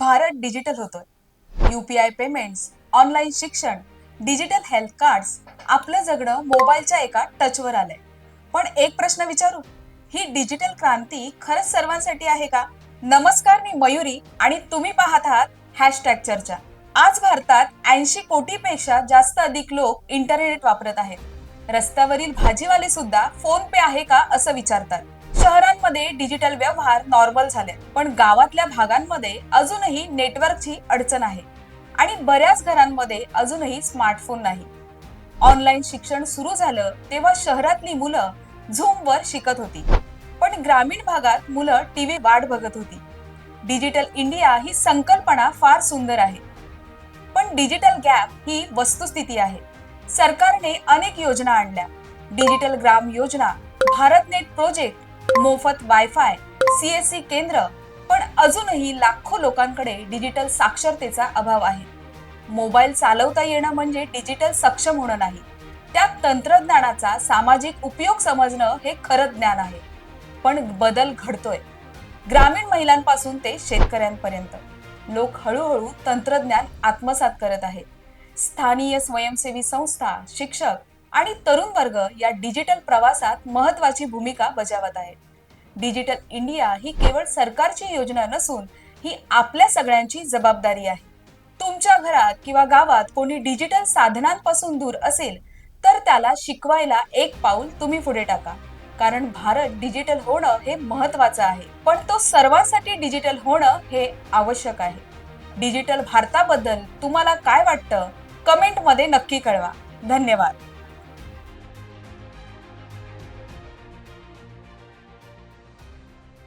Bharat digital होतोय. UPI payments online शिक्षण digital health cards आपलं जगणं मोबाईलच्या एका टचवर आलंय. पण एक प्रश्न विचारू ही डिजिटल क्रांती खरंच सर्वांसाठी आहे का? नमस्कार मी मयुरी आणि तुम्ही पाहत आहात हॅशटॅग चर्चा. आज भारतात ऐंशी कोटीपेक्षा जास्त अधिक लोक इंटरनेट वापरत आहेत. रस्त्यावरील भाजीवाले सुद्धा फोन पे आहे का असं विचारतात. शहरांमध्ये डिजिटल व्यवहार नॉर्मल झाले पण गावातल्या भागांमध्ये अजूनही नेटवर्कची अडचण आहे आणि बऱ्याच घरांमध्ये अजूनही स्मार्टफोन नाही. ऑनलाईन शिक्षण सुरू झालं तेव्हा शहरातली मुलं झूमवर शिकत होती. पण ग्रामीण भागात मुलं टीव्ही वाट बघत होती. डिजिटल इंडिया ही संकल्पना फार सुंदर आहे. पण डिजिटल गॅप ही वस्तुस्थिती आहे. सरकारने अनेक योजना आणल्या. डिजिटल ग्राम योजना भारत नेट प्रोजेक्ट मोफत वायफाय सीएससी केंद्र पण अजूनही लाखो लोकांकडे डिजिटल साक्षरतेचा अभाव आहे. मोबाईल चालवता येणं म्हणजे डिजिटल सक्षम होणं नाही. त्यात तंत्रज्ञानाचा सामाजिक उपयोग समजणं हे खरं ज्ञान आहे. पण बदल घडतोय. ग्रामीण महिलांपासून ते शेतकऱ्यांपर्यंत. लोक हळूहळू तंत्रज्ञान आत्मसात करत आहेत. स्थानीय स्वयंसेवी संस्था शिक्षक आणि तरुण वर्ग या डिजिटल प्रवासात महत्वाची भूमिका बजावत आहेत डिजिटल इंडिया ही केवळ सरकारची योजना नसून ही आपल्या सगळ्यांची जबाबदारी आहे. तुमच्या घरात किंवा गावात कोणी डिजिटल साधनांपासून दूर असेल तर त्याला शिकवायला एक पाऊल तुम्ही पुढे टाका. कारण भारत डिजिटल होणं हे महत्वाचं आहे पण तो सर्वांसाठी डिजिटल होणं हे आवश्यक आहे. डिजिटल भारताबद्दल तुम्हाला काय वाटतं? कमेंटमध्ये नक्की कळवा. धन्यवाद.